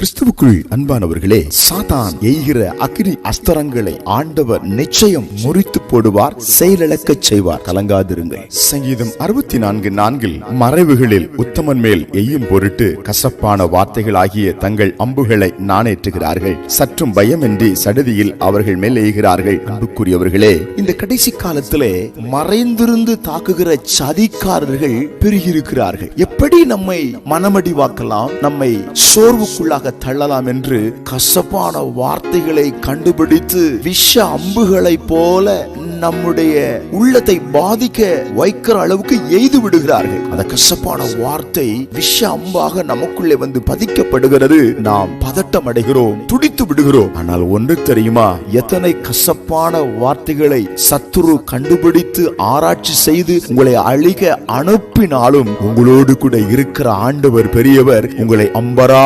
கிறிஸ்துவுக்குள் அன்பானவர்களே சாதான் எய்கிற அக்னி அஸ்தரங்களை ஆண்டவர் நிச்சயம் முறித்து போடுவார் செயலிழக்கச் செய்வார். கலங்காதிருங்கள். சங்கீதம் அறுபத்தி நான்கு நான்கில் மறைவுகளில் உத்தமன் மேல் எய்யும் பொருட்டு கசப்பான வார்த்தைகளாகிய தங்கள் அம்புகளை நாணேற்றுகிறார்கள். சற்றும் பயமின்றி சடுதியில் அவர்கள் மேல் எய்கிறார்கள். அன்புக்குரியவர்களே இந்த கடைசி காலத்திலே மறைந்திருந்து தாக்குகிற சதிக்காரர்கள் பெருகியிருக்கிறார்கள் எப்படி நம்மை மனமடிவாக்கலாம்? நம்மை சோர்வுக்குள்ளாக தள்ளலாம் என்று கசப்பான வார்த்தைகளை கண்டுபிடித்து விஷ அம்புகளை போல நம்முடைய உள்ளத்தை பாதிக்க வைக்கிற அளவுக்கு எய்து விடுகிறார்கள். அந்த கசப்பான வார்த்தை விஷ அம்பாக நமக்குள்ளே வந்து பதிக்கப்படுகிறது. நாம் பதட்டம் அடைகிறோம் துடித்து விடுகிறோம். ஆனால் ஒன்று தெரியுமா? எத்தனை கசப்பான வார்த்தைகளை சத்துரு கண்டுபிடித்து ஆராய்ச்சி செய்து உங்களை அழிக அனுப்பினாலும் உங்களோடு கூட இருக்கிற ஆண்டவர் பெரியவர் உங்களை அம்பரா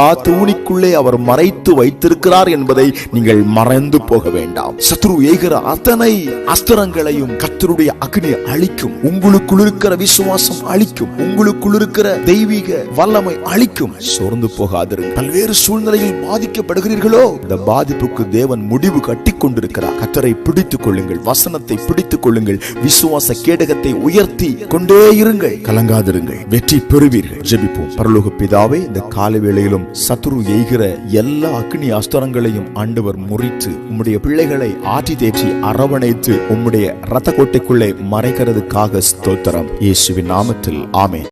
தூணிக்குள்ளே அவர் மறைத்து வைத்திருக்கிறார் என்பதை நீங்கள் மறந்து போக வேண்டாம். சத்ரு ஏகிற அத்தனை அஸ்திரங்களையும் கத்தருடைய அக்னி அழிக்கும். உங்களுக்குள் இருக்கிற விசுவாசம் அழிக்கும். உங்களுக்குள் இருக்கிற தெய்வீக வல்லமை அழிக்கும். சோர்ந்து போகாதிருங்கள். பல்வேறு சூழ்நிலையில் பாதிக்கப்படுகிறீர்களோ இந்த பாதிப்புக்கு தேவன் முடிவு கட்டி கொண்டிருக்கிறார். கத்தரை பிடித்துக் கொள்ளுங்கள். வசனத்தை பிடித்துக் கொள்ளுங்கள். விசுவாச கேடகத்தை உயர்த்தி கொண்டே இருங்கள். கலங்காதிருங்கள். வெற்றி பெறுவீர்கள். ஜெபிப்போம். பரலோக பிதாவே இந்த கால வேளையிலும் சத்ரு எய்கிற எல்லா அக்னி அஸ்திரங்களையும் ஆண்டவர் முறித்து உம்முடைய பிள்ளைகளை ஆற்றி தேற்றி அரவணைத்து உம்முடைய ரத்த கோட்டைக்குள்ளே மறைக்கிறதுக்காக ஸ்தோத்திரம். இயேசுவின் நாமத்தில் ஆமே